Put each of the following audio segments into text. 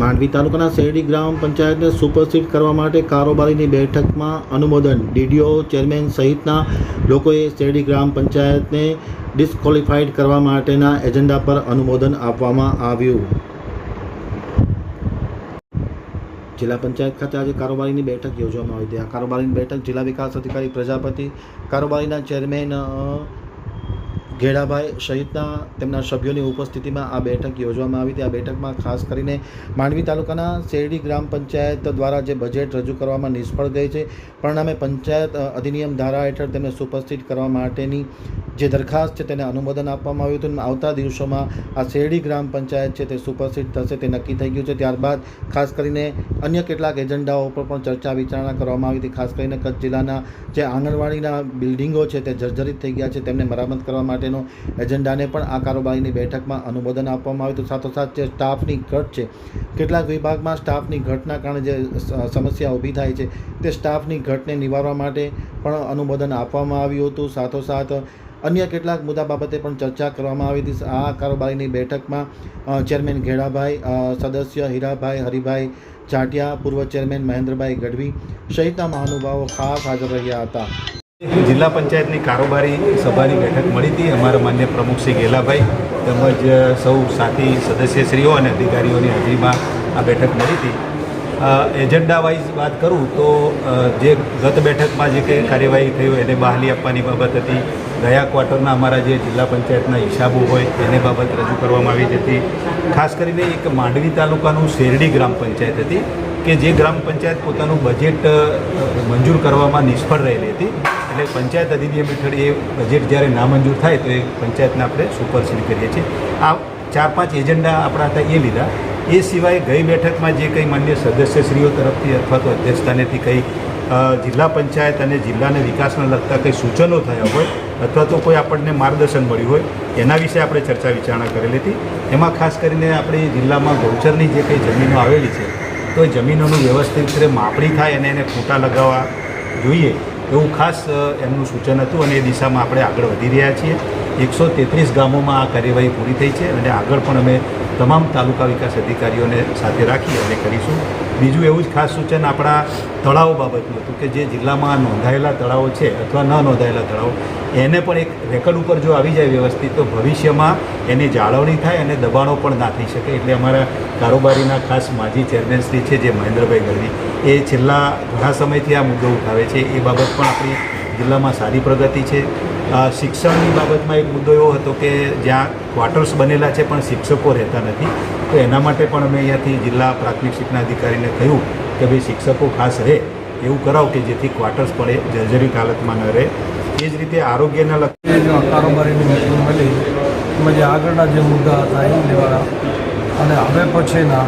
માંડવી તાલુકાના શેરડી ગ્રામ પંચાયતને સુપરસીડ કરવા માટે કારોબારીની બેઠકમાં અનુમોદન. ડીડીઓ ચેરમેન સહિતના લોકોએ શેરડી ગ્રામ પંચાયતને ડિસ્કોલિફાઈડ કરવા માટેના એજન્ડા પર અનુમોદન આપવામાં આવ્યું. જિલ્લા પંચાયત ખાતે આજે કારોબારીની બેઠક યોજવામાં આવી હતી. આ કારોબારીની બેઠક જિલ્લા વિકાસ અધિકારી, પ્રજાપતિ, કારોબારીના ચેરમેન ઘેડાભાઈ સહિતના તેમના સભ્યોની ઉપસ્થિતિમાં આ બેઠક યોજવામાં આવી હતી. આ બેઠકમાં ખાસ કરીને માંડવી તાલુકાના શેરડી ગ્રામ પંચાયત દ્વારા જે બજેટ રજૂ કરવામાં નિષ્ફળ ગઈ છે, પરિણામે પંચાયત અધિનિયમ ધારા હેઠળ તેમને સુપસ્થિત કરવા માટેની જે દરખાસ્ત છે તેને અનુમોદન આપવામાં આવ્યું હતું આવતા દિવસોમાં આ શેરડી ગ્રામ પંચાયત છે તે સુપરસીડ થશે તે નક્કી થઈ ગયું છે. ત્યારબાદ ખાસ કરીને અન્ય કેટલાક એજન્ડાઓ ઉપર પણ ચર્ચા વિચારણા કરવામાં આવી હતી. ખાસ કરીને કચ્છ જિલ્લાના જે આંગણવાડીના બિલ્ડિંગો છે તે જર્જરિત થઈ ગયા છે. તેમને મરામત કરવા માટેનો એજન્ડાને પણ આ કારોબારીની બેઠકમાં અનુમોદન આપવામાં આવ્યું. હતું સાથોસાથ જે સ્ટાફની ઘટ છે, કેટલાક વિભાગમાં સ્ટાફની ઘટના કારણે જે સમસ્યા ઊભી થાય છે, તે સ્ટાફની ઘટને નિવારવા માટે પણ અનુમોદન આપવામાં આવ્યું હતું. સાથોસાથ, અન્ય કેટલાક મુદ્દા બાબતે પણ ચર્ચા કરવામાં આવી હતી. આ કારોબારીની બેઠકમાં ચેરમેન ઘેડાભાઈ સદસ્ય હીરાભાઈ, હરિભાઈ ચાટિયા પૂર્વ ચેરમેન મહેન્દ્રભાઈ ગઢવી સહિતના મહાનુભાવો ખાસ હાજર રહ્યા હતા. જિલ્લા પંચાયતની કારોબારી સભાની બેઠક મળી હતી. અમારા માન્ય પ્રમુખ શ્રી ગેલાભાઈ તેમજ સૌ સાથી સદસ્યશ્રીઓ અને અધિકારીઓની હાજરીમાં આ બેઠક મળી હતી. એજન્ડા વાઇઝ વાત કરું તો જે ગત બેઠકમાં જે કંઈ કાર્યવાહી થયું એને બહાલી આપવાની બાબત હતી. ગયા ક્વાર્ટરના અમારા જે જિલ્લા પંચાયતના હિસાબો હોય એને બાબત રજૂ કરવામાં આવી હતી. ખાસ કરીને એક માંડવી તાલુકાનું શેરડી ગ્રામ પંચાયત હતી કે જે ગ્રામ પંચાયત પોતાનું બજેટ મંજૂર કરવામાં નિષ્ફળ રહેલી હતી. એટલે પંચાયત અધિનિયમ હેઠળ એ બજેટ જ્યારે નામંજૂર થાય તો એ પંચાયતને આપણે સુપરસીડ કરીએ છીએ. આ ચાર પાંચ એજન્ડા આપણા હતા એ લીધા. એ સિવાય ગઈ બેઠકમાં જે કંઈ માન્ય સદસ્યશ્રીઓ તરફથી અથવા તો અધ્યક્ષસ્થાનેથી કંઈ જિલ્લા પંચાયત અને જિલ્લાને વિકાસને લગતા કંઈ સૂચનો થયા હોય અથવા તો કોઈ આપણને માર્ગદર્શન મળ્યું હોય, એના વિશે આપણે ચર્ચા વિચારણા કરેલી હતી. એમાં ખાસ કરીને આપણી જિલ્લામાં ગૌચરની જે કંઈ જમીનો આવેલી છે, તો એ જમીનોનું વ્યવસ્થિત રીતે માપણી થાય અને એને ફોટા લગાવવા જોઈએ. એવું ખાસ એમનું સૂચન હતું અને એ દિશામાં આપણે આગળ વધી રહ્યા છીએ. એકસો તેત્રીસ ગામોમાં આ કાર્યવાહી પૂરી થઈ છે અને આગળ પણ અમે તમામ તાલુકા વિકાસ અધિકારીઓને સાથે રાખી અને કરીશું. બીજું એવું જ ખાસ સૂચન આપણા તળાવો બાબતનું હતું કે જે જિલ્લામાં નોંધાયેલા તળાવો છે અથવા ન નોંધાયેલા તળાવો, એને પણ એક રેકર્ડ ઉપર જો આવી જાય વ્યવસ્થિત, તો ભવિષ્યમાં એની જાળવણી થાય અને દબાણો પણ ના થઈ શકે. એટલે અમારા કારોબારીના ખાસ માજી ચેરમેન શ્રી છે જે મહેન્દ્રભાઈ ગઢવી, એ છેલ્લા ઘણા સમયથી આ મુદ્દો ઉઠાવે છે. એ બાબત પણ આપણી જિલ્લામાં સારી પ્રગતિ છે. શિક્ષણની બાબતમાં એક મુદ્દો એવો હતો કે જ્યાં ક્વાર્ટર્સ બનેલા છે, પણ શિક્ષકો રહેતા નથી. તો એના માટે પણ અમે અહીંયાથી જિલ્લા પ્રાથમિક શિક્ષણ અધિકારીને કહ્યું કે ભાઈ, શિક્ષકો ખાસ રહે, એવું કરાવો કે જેથી ક્વાર્ટર્સ પડે, જર્જરિત હાલતમાં ન રહે. એ જ રીતે આરોગ્યના જો કારોબારીની મિટિંગ મળી તેમજ આગળના જે મુદ્દા હતા, એ લેવાના. અને હવે પછીના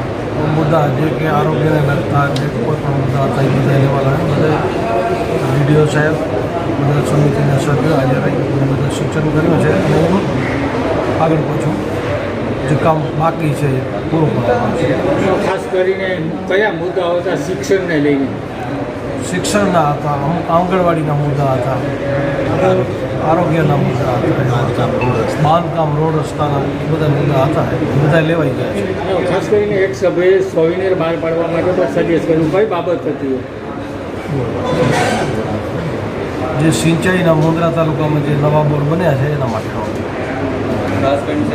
મુદ્દા જે કે આરોગ્યને લગતા જે કોઈ પણ મુદ્દા હતા, એ બધા લેવાના. બધા વીડિયો સાહેબ બધા સમિતિના સભ્યો હાજર રહી બધા સૂચન કર્યું છે અને એનું આગળ પાછું જે કામ બાકી છે એ પૂરું કરવામાં છે. ખાસ કરીને કયા મુદ્દાઓ હતા શિક્ષણને લઈને? શિક્ષણના હતા આંગણવાડીના મુદ્દા હતા આરોગ્યના મુદ્દા હતા બાંધકામ રોડ રસ્તાના બધા મુદ્દા હતા બધા લેવાઈ ગયા છે. ખાસ કરીને એક સભ્યે સોવિનેર બહાર પાડવા માટે પણ સજેસ્ટ કર્યું. કઈ બાબત હતી? જે સિંચાઈના મુંદ્રા તાલુકામાં જે નવા બોર બન્યા છે એના માટે ખાસ કરીને